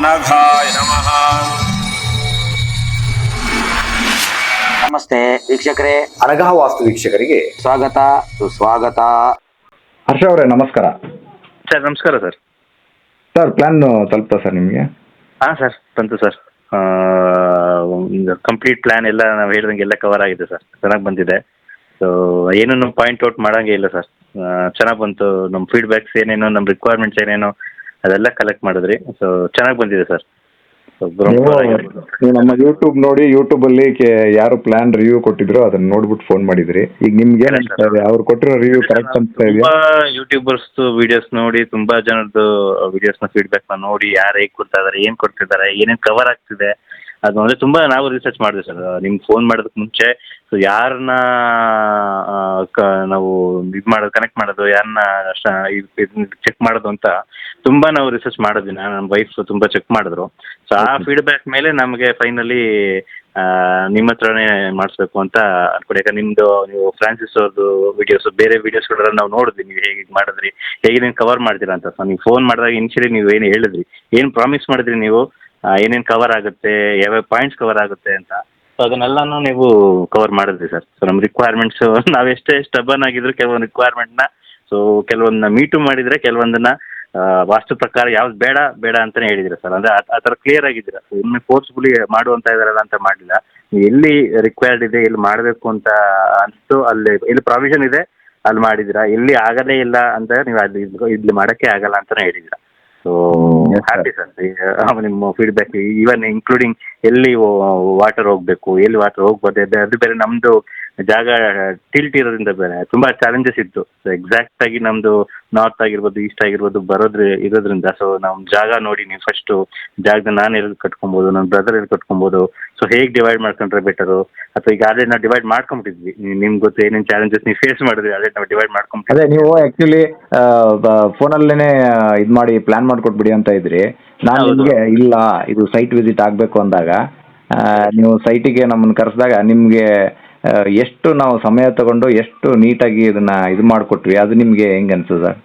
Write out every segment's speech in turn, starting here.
ಅನಘಾಯ ನಮಃ ನಮಸ್ತೆ ವೀಕ್ಷಕರೇ. ಅನಘಾ ವಾಸ್ತು ವೀಕ್ಷಕರಿಗೆ ಸ್ವಾಗತ ಸುಸ್ವಾಗತ. ಹರ್ಷ ಅವರೇ ನಮಸ್ಕಾರ. ಸರ್ ನಮಸ್ಕಾರ ಸರ್. ಸರ್ ಪ್ಲಾನ್ ತಲುಪ ಸರ್ ನಿಮಗೆ? ಹಾಂ ಸರ್ ಬಂತು ಸರ್. ಕಂಪ್ಲೀಟ್ ಪ್ಲಾನ್ ಎಲ್ಲ ನಾವು ಹೇಳಿದಂಗೆ ಎಲ್ಲ ಕವರ್ ಆಗಿದೆ ಸರ್. ಚೆನ್ನಾಗಿ ಬಂದಿದೆ. ಸೊ ಏನೂ ಪಾಯಿಂಟ್ ಔಟ್ ಮಾಡೋಂಗೆ ಇಲ್ಲ ಸರ್. ಚೆನ್ನಾಗಿ ಬಂತು. ನಮ್ಮ ಫೀಡ್ಬ್ಯಾಕ್ಸ್ ಏನೇನು ನಮ್ಮ ರಿಕ್ವೈರ್ಮೆಂಟ್ಸ್ ಏನೇನೋ ಅದೆಲ್ಲ ಕಲೆಕ್ಟ್ ಮಾಡಿದ್ರಿ. ಸೊ ಚೆನ್ನಾಗಿ ಬಂದಿದೆ ಸರ್ ಸೊ ನೀವು ನೀವು ನಮ್ಮ ಯೂಟ್ಯೂಬ್ ನೋಡಿ ಯೂಟ್ಯೂಬ್ ಅಲ್ಲಿ ಕೆ- ಯಾರು ಪ್ಲಾನ್ ರಿವ್ಯೂ ಕೊಟ್ಟಿದ್ರು ಅದನ್ನ ನೋಡ್ಬಿಟ್ಟು ಫೋನ್ ಮಾಡಿದ್ರಿ. ಈಗ ನಿಮ್ಗೆ ಏನ್ ಅನ್ಸ್ತಾ ಇದೆ? ಅವ್ರು ಕೊಟ್ಟಿರೋ ರಿವ್ಯೂ ಕರೆಕ್ಟ್ ಅಂತ ಇದೆಯಾ? ತುಂಬಾ ಯೂಟ್ಯೂಬರ್ಸ್ ವಿಡಿಯೋಸ್ ನೋಡಿ ತುಂಬಾ ಜನರದ್ದು ವಿಡಿಯೋಸ್ನ ಫೀಡ್ಬ್ಯಾಕ್ನ ನೋಡಿ ಯಾರು ಹೇಗೆ ಕೊಡ್ತಾ ಇದಾರೆ ಏನ್ ಕೊಡ್ತಿದ್ದಾರೆ ಏನೇನ್ ಕವರ್ ಆಗ್ತಿದೆ ಅದು ಅಂದ್ರೆ ತುಂಬಾ ನಾವು ರಿಸರ್ಚ್ ಮಾಡಿದ್ವಿ ಸರ್. ನಿಮ್ಗೆ ಫೋನ್ ಮಾಡೋದಕ್ಕೆ ಮುಂಚೆ. ಸೊ ಯಾರನ್ನ ಕ- ನಾವು ಇದು ಮಾಡೋದು ಕನೆಕ್ಟ್ ಮಾಡೋದು ಯಾರನ್ನ ಚೆಕ್ ಮಾಡೋದು ಅಂತ ತುಂಬಾ ನಾವು ರಿಸರ್ಚ್ ಮಾಡಿದ್ವಿ. ನಾನು ನಮ್ಮ ವೈಫ್ ತುಂಬಾ ಚೆಕ್ ಮಾಡಿದ್ರು. ಸೊ ಆ ಫೀಡ್ಬ್ಯಾಕ್ ಮೇಲೆ ನಮಗೆ ಫೈನಲಿ ನಿಮ್ಮ ಹತ್ರನೇ ಮಾಡಿಸ್ಬೇಕು ಅಂತ ಅನ್ಕೊಂಡು. ಯಾಕಂದ್ರೆ ನಿಮ್ದು ನೀವು ಫ್ರಾನ್ಸಿಸ್ ಅವ್ರದ್ದು ವಿಡಿಯೋಸ್ ಬೇರೆ ವಿಡಿಯೋಸ್ಗಳೆಲ್ಲ ನಾವು ನೋಡಿದ್ವಿ. ನೀವು ಹೇಗೆ ಮಾಡಿದ್ರಿ ಹೇಗೆ ನೀವು ಕವರ್ ಮಾಡ್ತೀರಾ ಅಂತ. ಸೊ ನೀವು ಫೋನ್ ಮಾಡಿದಾಗ ಇನಿಷಿಯಲಿ ನೀವು ಏನು ಹೇಳಿದ್ರಿ ಏನು ಪ್ರಾಮಿಸ್ ಮಾಡಿದ್ರಿ ನೀವು? ಏನೇನು ಕವರ್ ಆಗುತ್ತೆ, ಯಾವ್ಯಾವ ಪಾಯಿಂಟ್ಸ್ ಕವರ್ ಆಗುತ್ತೆ ಅಂತ. ಸೊ ಅದನ್ನೆಲ್ಲಾನು ನೀವು ಕವರ್ ಮಾಡಿದ್ರಿ ಸರ್ ಸೊ ನಮ್ಮ ರಿಕ್ವೈರ್ಮೆಂಟ್ಸ್ ನಾವೆಷ್ಟೇ ಸ್ಟಬನ್ ಆಗಿದ್ರು ಕೆಲವೊಂದು ರಿಕ್ವೈರ್ಮೆಂಟ್ನ ಸೊ ಕೆಲವೊಂದನ್ನ ಮೀಟು ಮಾಡಿದರೆ, ಕೆಲವೊಂದನ್ನ ವಾಸ್ತು ಪ್ರಕಾರ ಯಾವ್ದು ಬೇಡ ಬೇಡ ಅಂತಾನೆ ಹೇಳಿದಿರ ಸರ್ ಅಂದ್ರೆ ಆ- ಥರ ಕ್ಲಿಯರ್ ಆಗಿದ್ದೀರ. ಇನ್ನು ಫೋರ್ಸ್ಫುಲಿ ಮಾಡುವಂತ ಇದಾರಲ್ಲ ಅಂತ ಮಾಡಲಿಲ್ಲ. ಎಲ್ಲಿ ರಿಕ್ವೈರ್ಡ್ ಇದೆ, ಎಲ್ಲಿ ಮಾಡಬೇಕು ಅಂತ ಅನಿಸ್ತು ಅಲ್ಲಿ, ಎಲ್ಲಿ ಪ್ರಾವಿಷನ್ ಇದೆ, ಅಲ್ಲಿ ಮಾಡಿದ್ದೀರಾ, ಎಲ್ಲಿ ಆಗದೇ ಇಲ್ಲ ಅಂತ ನೀವು ಅಲ್ಲಿ ಇಲ್ಲಿ ಮಾಡೋಕ್ಕೆ ಆಗಲ್ಲ ಅಂತಾನೆ ಹೇಳಿದ್ದೀರಾ ಸೊ. ಹ್ಯಾಪಿ ಸರ್ ನಿಮ್ಮ ಫೀಡ್ಬ್ಯಾಕ್ ಈವನ್ ಇನ್ಕ್ಲೂಡಿಂಗ್ ಎಲ್ಲಿ ವಾಟರ್ ಹೋಗ್ಬೇಕು ಎಲ್ಲಿ ವಾಟರ್ ಹೋಗ್ಬೋದು ಅದ್ರ ಅದು ಬೇರೆ ನಮ್ದು ಜಾಗ ಟಿಲ್ಟ್ ಇರೋದ್ರಿಂದ ಬೇರೆ. ತುಂಬಾ ಚಾಲೆಂಜಸ್ ಇತ್ತು. ಸೊ ಎಕ್ಸಾಕ್ಟ್ ಆಗಿ ನಮ್ದು ನಾರ್ತ್ ಆಗಿರ್ಬೋದು ಈಸ್ಟ್ ಆಗಿರ್ಬೋದು ಬರೋದ್ರ ಇರೋದ್ರಿಂದ. ಸೊ ನಮ್ ಜಾಗ ನೋಡಿ ನೀವು ಫಸ್ಟ್ ಜಾಗದ ನಾನು ಎಲ್ಲಿ ಕಟ್ಕೊಬೋದು ನನ್ನ ಬ್ರದರ್ ಎಲ್ಲಿ ಕಟ್ಕೊಬೋದು. ಸೊ ಹೇಗೆ ಡಿವೈಡ್ ಮಾಡ್ಕೊಂಡ್ರೆ ಬೆಟರು ಅಥವಾ ಈಗ ಆಲ್ರೆಡಿ ನಾವು ಡಿವೈಡ್ ಮಾಡ್ಕೊಂಬಿಟ್ಟಿದ್ವಿ. ನಿಮ್ ಗೊತ್ತು ಏನೇನು ಚಾಲೆಂಜಸ್ ನೀವು ಫೇಸ್ ಮಾಡಿದ್ರಿ ಆಲ್ರೆಡಿ ನಾವು ಡಿವೈಡ್ ಮಾಡ್ಕೊಂಬಿಟ್ಟು ಅದೇ ನೀವು ಆಕ್ಚುಲಿ ಫೋನಲ್ಲೇನೆ ಇದು ಮಾಡಿ ಪ್ಲಾನ್ ಮಾಡ್ಕೊಟ್ಬಿಡಿ ಅಂತ ಇದ್ರಿ. ನಾನು ನಿಮ್ಗೆ ಇಲ್ಲ ಇದು ಸೈಟ್ ವಿಸಿಟ್ ಆಗಬೇಕು ಅಂದಾಗ ನೀವು ಸೈಟಿಗೆ ನಮ್ಮನ್ನು ಕರೆಸಿದಾಗ ನಿಮಗೆ ಎಷ್ಟು ನಾವು ಸಮಯ ತಗೊಂಡು ಎಷ್ಟು ನೀಟಾಗಿ ಇದನ್ನ ಇದು ಮಾಡಿಕೊಟ್ವಿ, ಅದು ನಿಮಗೆ ಹೆಂಗೆ ಅನ್ಸುತ್ತೆ ಸರ್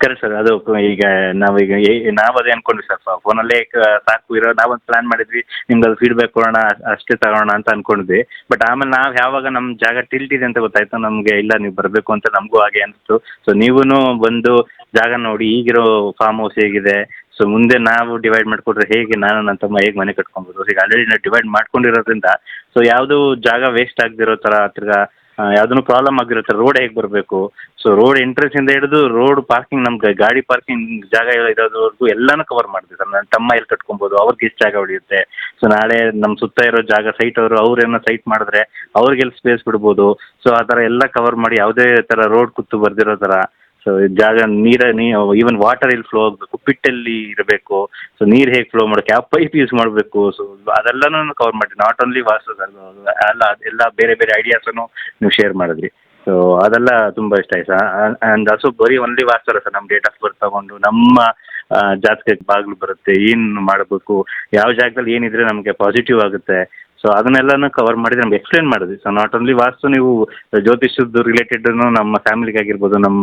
ಕರೆಕ್ಟ್ ಸರ್, ಅದು ಈಗ ನಾವೀಗ ಏ- ನಾವು ಅದೇ ಅನ್ಕೊಂಡ್ವಿ ಸರ್ ಫೋನಲ್ಲೇ ಸಾಕು, ಇರೋ ನಾವೊಂದು ಪ್ಲಾನ್ ಮಾಡಿದ್ವಿ ನಿಮ್ಗೆ ಅದು ಫೀಡ್ಬ್ಯಾಕ್ ಕೊಡೋಣ, ಅಷ್ಟೇ ತಗೋಣ ಅಂತ ಅನ್ಕೊಂಡ್ವಿ. ಬಟ್ ಆಮೇಲೆ ನಾವು ಯಾವಾಗ ನಮ್ಮ ಜಾಗ ಟಿಲ್ಟ್ ಇದೆ ಅಂತ ಗೊತ್ತಾಯ್ತು, ನಮಗೆ ಇಲ್ಲ, ನೀವು ಬರಬೇಕು ಅಂತ ನಮಗೂ ಹಾಗೆ ಅನಿಸ್ತು. ಸೊ ನೀವೂ ಬಂದು ಜಾಗ ನೋಡಿ, ಈಗಿರೋ ಫಾರ್ಮ್ ಹೌಸ್ ಹೇಗಿದೆ ಸೊ ಮುಂದೆ ನಾವು ಡಿವೈಡ್ ಮಾಡಿಕೊಟ್ರೆ ಹೇಗೆ ನಾನು ನನ್ನ ತಮ್ಮ ಹೇಗೆ ಮನೆ ಕಟ್ಕೊಬೋದು ಈಗ ಆಲ್ರೆಡಿ ನಾವು ಡಿವೈಡ್ ಮಾಡ್ಕೊಂಡಿರೋದ್ರಿಂದ ಸೊ ಯಾವುದು ಜಾಗ ವೇಸ್ಟ್ ಆಗದಿರೋ ಥರ ಹತ್ರ ಯಾವುದೂ ಪ್ರಾಬ್ಲಮ್ ಆಗಿರೋ ಥರ ರೋಡ್ ಹೇಗೆ ಬರಬೇಕು? ಸೊ ರೋಡ್ ಎಂಟ್ರೆನ್ಸ್ ಇಂದ ಹಿಡಿದು ರೋಡ್ ಪಾರ್ಕಿಂಗ್ ನಮ್ಗೆ ಗಾಡಿ ಪಾರ್ಕಿಂಗ್ ಜಾಗ ಇರೋದ್ರವರೆಗೂ ಎಲ್ಲಾನು ಕವರ್ ಮಾಡ್ತೀವಿ ಸರ್. ನನ್ನ ತಮ್ಮ ಎಲ್ಲಿ ಕಟ್ಕೊಬೋದು, ಅವ್ರಿಗೆ ಎಷ್ಟು ಜಾಗ ಉಳಿಯುತ್ತೆ? ಸೊ ನಾಳೆ ನಮ್ಮ ಸುತ್ತ ಇರೋ ಜಾಗ ಸೈಟ್ ಅವರು, ಅವ್ರೇನ ಸೈಟ್ ಮಾಡಿದ್ರೆ ಅವ್ರಿಗೆಲ್ಲಿ ಸ್ಪೇಸ್ ಬಿಡ್ಬೋದು? ಸೊ ಆ ಥರ ಎಲ್ಲ ಕವರ್ ಮಾಡಿ ಯಾವುದೇ ಥರ ರೋಡ್ ಕುತ್ತು ಬರ್ದಿರೋ ಥರ ಸೊ ಜಾಗ ನೀರ ಈವನ್ ವಾಟರ್ ಇಲ್ಲಿ ಫ್ಲೋ ಆಗಬೇಕು ಪಿಟ್ಟಲ್ಲಿ ಇರಬೇಕು. ಸೊ ನೀರು ಹೇಗೆ ಫ್ಲೋ ಮಾಡೋಕೆ, ಯಾವ ಪೈಪ್ ಯೂಸ್ ಮಾಡಬೇಕು. ಸೊ ಅದೆಲ್ಲನೂ ಕವರ್ ಮಾಡಿ ನಾಟ್ ಓನ್ಲಿ ವಾಸ್ತು ಎಲ್ಲ ಎಲ್ಲ ಬೇರೆ ಬೇರೆ ಐಡಿಯಾಸನ್ನು ನೀವು ಶೇರ್ ಮಾಡಿದ್ರಿ. ಸೊ ಅದೆಲ್ಲ ತುಂಬ ಇಷ್ಟ ಆಯ್ತು. ಅಂಡ್ ಆಲ್ಸೋ ಬರೀ ಒನ್ಲಿ ವಾಸ್ತಲ್ಲ ಸರ್ ನಮ್ಮ ಡೇಟ್ ಆಫ್ ಬರ್ತ್ ತಗೊಂಡು, ನಮ್ಮ ಜಾತಕಕ್ಕೆ ಬಾಗಿಲು ಬರುತ್ತೆ. ಏನು ಮಾಡಬೇಕು? ಯಾವ ಜಾಗದಲ್ಲಿ ಏನಿದ್ರೆ ನಮಗೆ ಪಾಸಿಟಿವ್ ಆಗುತ್ತೆ? ಸೊ ಅದನ್ನೆಲ್ಲನೂ ಕವರ್ ಮಾಡಿದ್ರೆ ನಮ್ಗೆ ಎಕ್ಸ್ಪ್ಲೇನ್ ಮಾಡಿದ್ವಿ. ಸೊ ನಾಟ್ ಓನ್ಲಿ ವಾಸ್ತು ನೀವು ಜ್ಯೋತಿಷದ್ದು ರಿಲೇಟೆಡ್ ನಮ್ಮ ಫ್ಯಾಮಿಲಿಗೆ ಆಗಿರ್ಬೋದು ನಮ್ಮ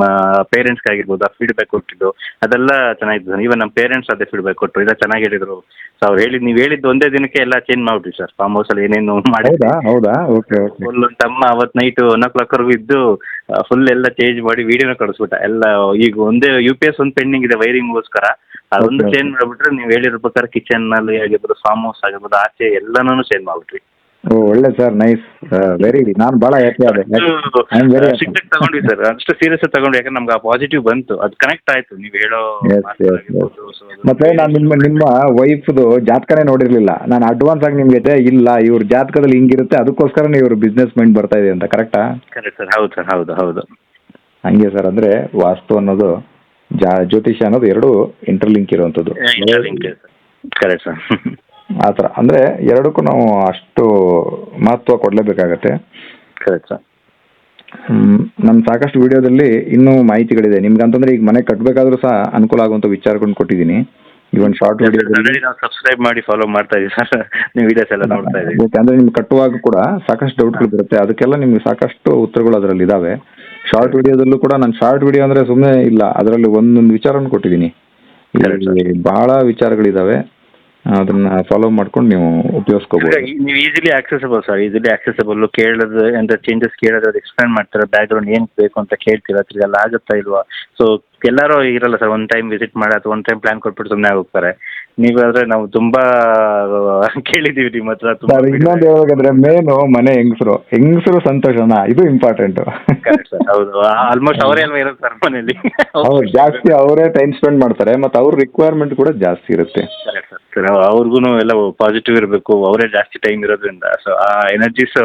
ಪೇರೆಂಟ್ಸ್ಗೆ ಆಗಿರ್ಬೋದು ಆ ಫೀಡ್ಬ್ಯಾಕ್ ಕೊಟ್ಟಿದ್ದು ಅದೆಲ್ಲ ಚೆನ್ನಾಗಿತ್ತು ಸರ್. ಈವನ್ ನಮ್ಮ ಪೇರೆಂಟ್ಸ್ ಅದೇ ಫೀಡ್ಬ್ಯಾಕ್ ಕೊಟ್ಟರು ಇಲ್ಲ ಚೆನ್ನಾಗಿ ಹೇಳಿದ್ರು. ಸೊ ಅವ್ರು ಹೇಳಿದ್ ನೀವು ಹೇಳಿದ್ದು ಒಂದೇ ದಿನಕ್ಕೆ ಎಲ್ಲ ಚೇಂಜ್ ಮಾಡ್ಬಿಟ್ಟು ಸರ್ ಫಾರ್ಮ್ ಅಲ್ಲಿ ಏನೇನು ಮಾಡಿ ಹೌದಾ? ಹೌದಾ? ಓಕೆ ಓಕೆ ಫುಲ್ ತಮ್ಮ ಅವತ್ತು ನೈಟ್ ಒನ್ ಓ ಕ್ಲಾಕ್ವರೆಗೂ ಇದ್ದು ಫುಲ್ ಎಲ್ಲ ಚೇಂಜ್ ಮಾಡಿ ವಿಡಿಯೋನ ಕಳಿಸ್ಬಿಟ್ಟ. ಎಲ್ಲ ಈಗ ಒಂದೇ ಯು ಪಿ ಎಸ್ ಒಂದು ಪೆಂಡಿಂಗ್ ಇದೆ ವೈರಿಂಗ್ಗೋಸ್ಕರ ಅದೊಂದು. ಚೇಂಜ್ ಮಾಡ್ಬಿಟ್ರೆ ನೀವು ಹೇಳಿರೋ ಪ್ರಕಾರ ಕಿಚನ್ನಲ್ಲಿ ಆಗಿರ್ಬೋದು ಫಾರ್ಮ್ ಹೌಸ್ ಆಗಿರ್ಬೋದು ಆಚೆ ಎಲ್ಲಾನು ಚೇಂಜ್ ಮಾಡ್ಬಿಟ್ರಿ. ಓ ಒಳ್ಳೆ ಸರ್ ನೈಸ್ ವೆರಿ ನಾನು ಬಹಳ ಹ್ಯಾಪಿ ಆದೆ. ವೆರಿ ಸ್ಟ್ರಿಕ್ಟ್ ತಗೊಂಡ್ವಿ ಸರ್ ಅಷ್ಟು ಸೀರಿಯಸ್ ತಗೊಂಡು ಯಾಕಂದ್ರೆ ನಮ್ಗೆ ಆ ಪಾಸಿಟಿವ್ ಬಂತು. ಅದು ಕನೆಕ್ಟ್ ಆಯ್ತು. ನೀವು ಹೇಳೋ ಮಾತು yes, ಆಗಿರ್ಬೋದು. So ಅದು ಮತ್ತೆ ನಾನು ನಿಮ್ಮ ನಿಮ್ಮ ವೈಫ್ದು ಜಾತಕನೇ ನೋಡಿರ್ಲಿಲ್ಲ. ನಾನು ಅಡ್ವಾನ್ಸ್ ಆಗಿ ನಿಮ್ಗೆ ಇದೆ ಇಲ್ಲ ಇವ್ರ ಜಾತಕದಲ್ಲಿ ಹಿಂಗಿರುತ್ತೆ ಅದಕ್ಕೋಸ್ಕರನೇ ಇವ್ರ ಬಿಸ್ನೆಸ್ ಮೈಂಡ್ ಬರ್ತಾ ಇದೆ ಅಂತ ಕರೆಕ್ಟಾ ಕರೆಕ್ಟ್ ಸರ್ ಹೌದು ಸರ್ ಹೌದು ಹೌದು. ಹಂಗೆ ಸರ್ ಅಂದ್ರೆ ವಾಸ್ತು ಅನ್ನೋದು ಜಾ ಜ್ಯೋತಿಷ್ಯ ಅನ್ನೋದು ಎರಡು ಇಂಟರ್ಲಿಂಕ್ ಇರುವಂತದ್ದು ಕರೆಕ್ಟ್ ಸರ್ ಆ ಥರ. ಅಂದ್ರೆ ಎರಡಕ್ಕೂ ನಾವು ಅಷ್ಟು ಮಹತ್ವ ಕೊಡಲೇಬೇಕಾಗತ್ತೆ. ಕರೆಕ್ಟ್ ಸರ್ ನಮ್ಮ ಸಾಕಷ್ಟು ವಿಡಿಯೋದಲ್ಲಿ ಇನ್ನೂ ಮಾಹಿತಿಗಳಿದೆ. ನಿಮ್ಗೆ ಅಂತಂದ್ರೆ ಈಗ ಮನೆ ಕಟ್ಟಬೇಕಾದ್ರೂ ಸಹ ಅನುಕೂಲ ಆಗುವಂತ ವಿಚಾರಗಳನ್ನ ಕೊಟ್ಟಿದ್ದೀನಿ. ಈ ಒಂದು ಶಾರ್ಟ್ ವಿಡಿಯೋದಲ್ಲಿ ನಾವು ಸಬ್ಸ್ಕ್ರೈಬ್ ಮಾಡಿ ಫಾಲೋ ಮಾಡ್ತಾ ಇದೀವಿ ಸರ್ ನೀವು ವಿಡಿಯೋಸ್ ಎಲ್ಲ ನೋಡ್ತಾ ಇದೀವಿ. ಅಂದ್ರೆ ನಿಮ್ಗೆ ಕಟ್ಟುವಾಗ ಕೂಡ ಸಾಕಷ್ಟು ಡೌಟ್ಗಳು ಬರುತ್ತೆ. ಅದಕ್ಕೆಲ್ಲ ನಿಮ್ಗೆ ಸಾಕಷ್ಟು ಉತ್ತರಗಳು ಅದರಲ್ಲಿ ಇದಾವೆ. ಶಾರ್ಟ್ ವಿಡಿಯೋದಲ್ಲೂ ಕೂಡ ನಾನು ಶಾರ್ಟ್ ವಿಡಿಯೋ ಅಂದ್ರೆ ಸುಮ್ಮನೆ ಇಲ್ಲ. ಅದರಲ್ಲಿ ಒಂದೊಂದು ವಿಚಾರವನ್ನು ಕೊಟ್ಟಿದ್ದೀನಿ. ಬಹಳ ವಿಚಾರಗಳಿದಾವೆ. ಅದನ್ನ ಫಾಲೋ ಮಾಡ್ಕೊಂಡು ನೀವು ಉಪಯೋಗಿಸ್ಕೋಬಹುದು ನೀವು easily accessible sir easily accessible ಕೇಳೋದು ಎಂತ ಚೇಂಜಸ್ ಕೇಳೋದು ಅದು ಎಕ್ಸ್ಪ್ಲೇನ್ ಮಾಡ್ತಾರೆ. ಬ್ಯಾಕ್ಗ್ರೌಂಡ್ ಏನು ಬೇಕು ಅಂತ ಕೇಳ್ತೀರಾ? ತಿರ್ಗಿ ಆಗುತ್ತಾ ಇಲ್ವಾ? ಸೊ ಎಲ್ಲರೂ ಇರಲ್ಲ ಸರ್ ಒನ್ ಟೈಮ್ ವಿಸಿಟ್ ಮಾಡಿ ಅಥವಾ ಒನ್ ಟೈಮ್ ಪ್ಲಾನ್ ಕೊಟ್ಬಿಟ್ಟು ಸುಮ್ಮನೆ ಹೋಗ್ತಾರೆ. ನೀವಾದ್ರೆ ನಾವು ತುಂಬಾ ಕೇಳಿದೀವಿ ನಿಮ್ಮ ಹತ್ರ ಸರ್ ತುಂಬಾ ಇನ್ನೊಂದು ಹೇಳ್ಬೇಕಂದ್ರೆ ಮೇನು ಮನೆ ಹೆಂಗಸರು ಹೆಂಗಸರು ಸಂತೋಷನ ಇದು ಇಂಪಾರ್ಟೆಂಟ್ Correct sir. ಹೌದು. ಆಲ್ಮೋಸ್ಟ್ ಅವರೇ ಅಲ್ವಾ ಇರೋದು ಸರ್ ಮನೇಲಿ? ಹೌದು ಜಾಸ್ತಿ ಅವರೇ ಟೈಮ್ ಸ್ಪೆಂಡ್ ಮಾಡ್ತಾರೆ ಮತ್ತೆ ಅವ್ರ ರಿಕ್ವೈರ್ಮೆಂಟ್ ಕೂಡ ಜಾಸ್ತಿ ಇರುತ್ತೆ. ಕರೆಕ್ಟ್ ಸರ್ ಸರ್ ಅವ್ರಿಗೂ ಎಲ್ಲ ಪಾಸಿಟಿವ್ ಇರಬೇಕು ಅವರೇ ಜಾಸ್ತಿ ಟೈಮ್ ಇರೋದ್ರಿಂದ ಸೊ ಆ ಎನರ್ಜೀಸ್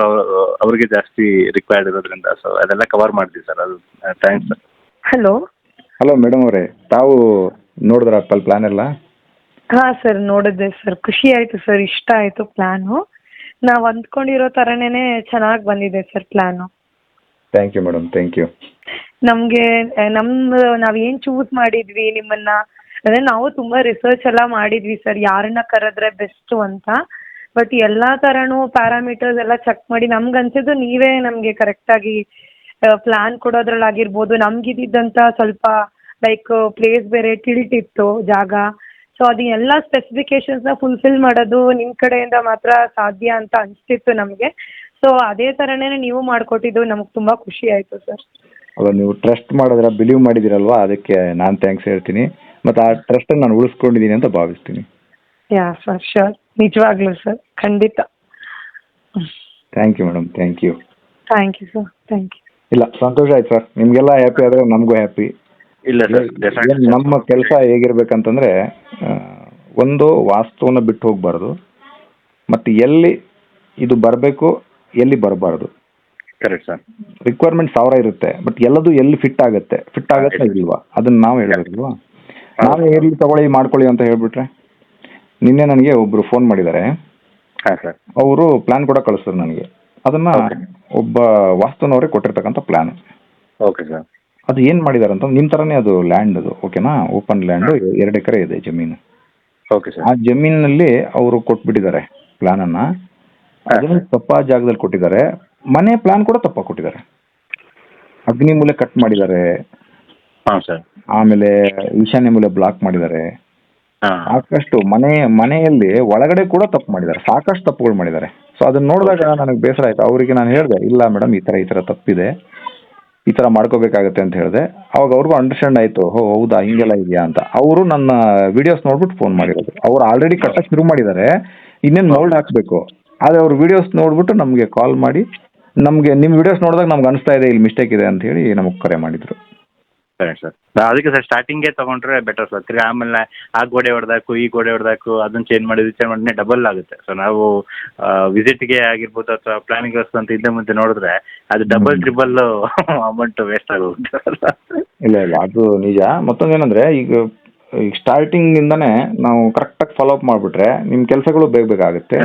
ಅವ್ರಿಗೆ ಜಾಸ್ತಿ ರಿಕ್ವೈರ್ಡ್ ಇರೋದ್ರಿಂದ ಸೊ ಅದೆಲ್ಲ ಕವರ್ ಮಾಡ್ತೀವಿ ಸರ್ ಅದು thanks sir hello hello madam ಅವರೇ ತಾವು ನೋಡಿದ್ರ ಪ್ಲಾನ್ ಎಲ್ಲ? ಹಾಂ ಸರ್ ನೋಡಿದ್ದೆ ಸರ್. ಖುಷಿ ಆಯ್ತು ಸರ್ ಇಷ್ಟ ಆಯ್ತು ಪ್ಲಾನ್. ನಾವು ಅಂದ್ಕೊಂಡಿರೋ ಥರನೇ ಚೆನ್ನಾಗಿ ಬಂದಿದೆ sir plan. Thank you madam thank you ನಮಗೆ ನಮ್ ನಾವು ಏನು ಚೂಸ್ ಮಾಡಿದ್ವಿ ನಿಮ್ಮನ್ನ? ಅಂದ್ರೆ ನಾವು ತುಂಬಾ ರಿಸರ್ಚ್ ಎಲ್ಲ ಮಾಡಿದ್ವಿ ಸರ್ ಯಾರನ್ನ ಕರೆದ್ರೆ ಬೆಸ್ಟು ಅಂತ. ಬಟ್ ಎಲ್ಲಾ ತರನು ಪ್ಯಾರಾಮೀಟರ್ಸ್ ಎಲ್ಲ ಚೆಕ್ ಮಾಡಿ ನಮ್ಗೆ ಅನ್ಸಿದ್ದು ನೀವೇ ನಮಗೆ ಕರೆಕ್ಟಾಗಿ ಪ್ಲ್ಯಾನ್ ಕೊಡೋದ್ರಲ್ಲಾಗಿರ್ಬೋದು. ನಮ್ಗಿದ್ದಂತ ಸ್ವಲ್ಪ ಲೈಕ್ ಪ್ಲೇಸ್ ಬೇರೆ ಟಿಲ್ಟ್ ಇತ್ತು ಜಾಗ. ಸೊ ಅದು ಎಲ್ಲ ಸ್ಪೆಸಿಫಿಕೇಶನ್ಸ್ನ ಫುಲ್ಫಿಲ್ ಮಾಡೋದು ನಿಮ್ಮ ಕಡೆಯಿಂದ ಮಾತ್ರ ಸಾಧ್ಯ ಅಂತ ಅನಿಸ್ತಿತ್ತು ನಮಗೆ. ಸೊ ಅದೇ ಥರನೇ ನೀವು ಮಾಡಿಕೊಟ್ಟಿದ್ದು ನಮಗೆ ತುಂಬ ಖುಷಿ ಆಯಿತು ಸರ್ ಅಲ್ಲ ನೀವು ಟ್ರಸ್ಟ್ ಮಾಡಿದ್ರ ಬಿಲೀವ್ ಮಾಡಿದಿರಲ್ವಾ ಅದಕ್ಕೆ ನಾನು ಥ್ಯಾಂಕ್ಸ್ ಹೇಳ್ತೀನಿ. ಮತ್ತು ಆ ಟ್ರಸ್ಟನ್ನು ನಾನು ಉಳಿಸ್ಕೊಂಡಿದ್ದೀನಿ ಅಂತ ಭಾವಿಸ್ತೀನಿ. ಯಾ ಸರ್ ಶೋರ್ ನಿಜವಾಗ್ಲೂ ಸರ್ ಖಂಡಿತ. Thank you madam thank you thank you sir thank you ಇಲ್ಲ ಸಂತೋಷ ಆಯ್ತು ಸರ್ ನಿಮಗೆಲ್ಲ ಹ್ಯಾಪಿ ಆದರೆ ನಮಗೂ ಹ್ಯಾಪಿ ಇಲ್ಲ ಸರ್ ನಮ್ಮ ಕೆಲಸ ಹೇಗಿರ್ಬೇಕಂತಂದ್ರೆ ಆ, ಒಂದು ವಾಸ್ತವನ ಬಿಟ್ಟು ಹೋಗ್ಬಾರ್ದು. ಮತ್ತೆ ಎಲ್ಲಿ ಇದು ಬರಬೇಕು ಎಲ್ಲಿ ಬರಬಾರ್ದು. Correct sir. ರಿಕ್ವೈರ್ಮೆಂಟ್ ಸಾವಿರ ಇರುತ್ತೆ ಬಟ್ ಎಲ್ಲದು ಎಲ್ಲಿ ಫಿಟ್ ಆಗುತ್ತೆ? ಫಿಟ್ ಆಗತ್ತೆ ಇಲ್ವಾ? ಅದನ್ನ ನಾವು ಹೇಳ್ಬೇಕಲ್ವಾ? ನಾವೇ ಇರ್ಲಿ ತಗೊಳ್ಳಿ ಮಾಡ್ಕೊಳ್ಳಿ ಅಂತ ಹೇಳ್ಬಿಟ್ರೆ? ನಿನ್ನೆ ನನಗೆ ಒಬ್ರು ಫೋನ್ ಮಾಡಿದ್ದಾರೆ. ಹಾಂ ಸರ್. ಅವರು ಪ್ಲಾನ್ ಕೂಡ ಕಳಿಸಿದ್ರು ನನಗೆ. ಅದನ್ನ ಒಬ್ಬ ವಾಸ್ತುನವರೇ ಕೊಟ್ಟಿರ್ತಕ್ಕಂಥ ಪ್ಲಾನ್ ಓಕೆ ಸರ್. ಅದು ಏನ್ ಮಾಡಿದಾರೆ ಅಂತ ನಿಮ್ ತರನೇ ಅದು ಲ್ಯಾಂಡ್ ಅದು ಓಕೆನಾ ಓಪನ್ ಲ್ಯಾಂಡ್ ಎರಡು ಎಕರೆ ಇದೆ ಜಮೀನು. ಓಕೆ ಸರ್ ಆ ಜಮೀನಲ್ಲಿ ಅವರು ಕೊಟ್ಬಿಟ್ಟಿದ್ದಾರೆ ಪ್ಲಾನ್ ಅನ್ನ. ಅದನ್ನ ತಪ್ಪ ಜಾಗದಲ್ಲಿ ಕೊಟ್ಟಿದ್ದಾರೆ. ಮನೆ ಪ್ಲಾನ್ ಕೂಡ ತಪ್ಪ ಕೊಟ್ಟಿದ್ದಾರೆ. ಅಗ್ನಿ ಮೂಲೆ ಕಟ್ ಮಾಡಿದ್ದಾರೆ. ಹಾಂ ಸರ್ ಆಮೇಲೆ ಈಶಾನ್ಯ ಮೂಲೆ ಬ್ಲಾಕ್ ಮಾಡಿದ್ದಾರೆ. ಹಾಂ. ಸಾಕಷ್ಟು ಮನೆ ಮನೆಯಲ್ಲಿ ಒಳಗಡೆ ಕೂಡ ತಪ್ಪು ಮಾಡಿದ್ದಾರೆ. ಸಾಕಷ್ಟು ತಪ್ಪುಗಳು ಮಾಡಿದ್ದಾರೆ. ಸೊ ಅದನ್ನ ನೋಡಿದಾಗ ನನಗೆ ಬೇಸರ ಆಯ್ತು. ಅವರಿಗೆ ನಾನು ಹೇಳಿದೆ ಇಲ್ಲ ಮೇಡಮ್ ಈ ತರ ಈ ತರ ತಪ್ಪಿದೆ. ಈ ತರ ಮಾಡ್ಕೋಬೇಕಾಗತ್ತೆ ಅಂತ ಹೇಳಿದೆ. ಅವಾಗ ಅವ್ರಿಗೂ ಅಂಡರ್ಸ್ಟ್ಯಾಂಡ್ ಆಯ್ತು ಹೋ ಹೌದಾ, ಹಿಂಗೆಲ್ಲ ಇದೆಯಾ ಅಂತ. ಅವರು ನನ್ನ ವಿಡಿಯೋಸ್ ನೋಡ್ಬಿಟ್ಟು ಫೋನ್ ಮಾಡಿರೋದು. ಅವ್ರು ಆಲ್ರೆಡಿ ಕಟ್ಟಕ್ಕೆ ಶುರು ಮಾಡಿದ್ದಾರೆ. ಇನ್ನೇನು ಮೌಲ್ಡ್ ಹಾಕ್ಬೇಕು. ಆದ್ರೆ ಅವ್ರ ವಿಡಿಯೋಸ್ ನೋಡ್ಬಿಟ್ಟು ನಮಗೆ ಕಾಲ್ ಮಾಡಿ, ನಮಗೆ ನಿಮ್ಮ ವಿಡಿಯೋಸ್ ನೋಡಿದಾಗ ನಮ್ಗೆ ಅನಿಸ್ತಾ ಇದೆ, ಇಲ್ಲಿ ಮಿಸ್ಟೇಕ್ ಇದೆ ಅಂತ ಹೇಳಿ ನಮಗೆ ಕರೆ ಮಾಡಿದ್ರು. Correct sir. ಅದಕ್ಕೆ ಸರ್ ಸ್ಟಾರ್ಟಿಂಗೇ ತಗೊಂಡ್ರೆ ಬೆಟರ್ ಸರ್. ತಿರ್ಗಿ ಆಮೇಲೆ ಆ ಗೋಡೆ ಹೊಡೆದಾಕು ಈ ಗೋಡೆ ಹೊಡೆದಾಕು ಅದನ್ನ ಚೇಂಜ್ ಮಾಡಿದ್ರೆ ಚೇಂಜ್ ಮಾಡಿ ಡಬಲ್ ಆಗುತ್ತೆ. ಸೊ ನಾವು ವಿಸಿಟ್ಗೆ ಆಗಿರ್ಬೋದು ಅಥವಾ ಪ್ಲಾನಿಂಗ್ ಅಂತ ಹಿಂದೆ ಮುಂದೆ ನೋಡಿದ್ರೆ ಅದು ಡಬಲ್ ಟ್ರಿಬಲ್ ಅಮೌಂಟ್ ವೇಸ್ಟ್ ಆಗೋಗುತ್ತೆ ಇಲ್ಲ ಇಲ್ಲ ಅದು ನಿಜ. ಮತ್ತೊಂದೇನಂದ್ರೆ ಈಗ ಈಗ ಸ್ಟಾರ್ಟಿಂಗ್ ಇಂದಾನೆ ನಾವು ಕರೆಕ್ಟಾಗಿ ಫಾಲೋ ಅಪ್ ಮಾಡ್ಬಿಟ್ರೆ ನಿಮ್ ಕೆಲಸಗಳು ಬೇಗ ಬೇಗ ಆಗುತ್ತೆ.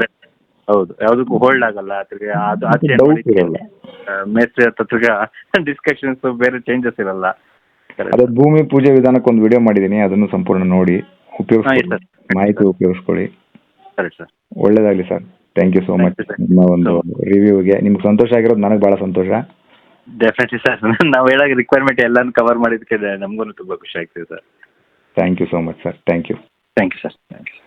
ಹೌದು. ಯಾವುದಕ್ಕೂ ಹೋಲ್ಡ್ ಆಗಲ್ಲ. ತಿರ್ಗಿ ಅದು ಆಚೆ ಮೇಸ್ತ್ರಿ ಹತ್ರ ತಿರ್ಗಿ ಡಿಸ್ಕಷನ್ಸ್ ಬೇರೆ ಚೇಂಜಸ್ ಇರಲ್ಲ. ಅದೇ ಭೂಮಿ ಪೂಜೆ ವಿಧಾನಕ್ಕೆ ಒಂದು ವಿಡಿಯೋ ಮಾಡಿದ್ದೀನಿ ಅದನ್ನು ಸಂಪೂರ್ಣ ನೋಡಿ ಉಪಯೋಗಿಸ್ಕೊಳ್ಳಿ. ಮಾಹಿತಿ ಉಪಯೋಗಿಸ್ಕೊಳ್ಳಿ. Correct sir. ಒಳ್ಳೇದಾಗ್ಲಿ sir. Thank you so much. ನಿಮ್ಮ ಒಂದು ರಿವ್ಯೂಗೆ ನಿಮ್ಗೆ ಸಂತೋಷ ಆಗಿರೋದು ನನಗೆ ಬಹಳ ಸಂತೋಷ. ಡೆಫಿನೆಟ್ಲಿ ಸರ್ ನಾವು ಹೇಳಾಗ ರಿಕ್ವೈರ್ಮೆಂಟ್ ಎಲ್ಲಾನು ಕವರ್ ಮಾಡಿದ್ದಕ್ಕೆ ನಮಗೂ ತುಂಬಾ ಖುಷಿ ಆಗ್ತಿದೆ sir. Thank you so much sir thank you thank you sir thank you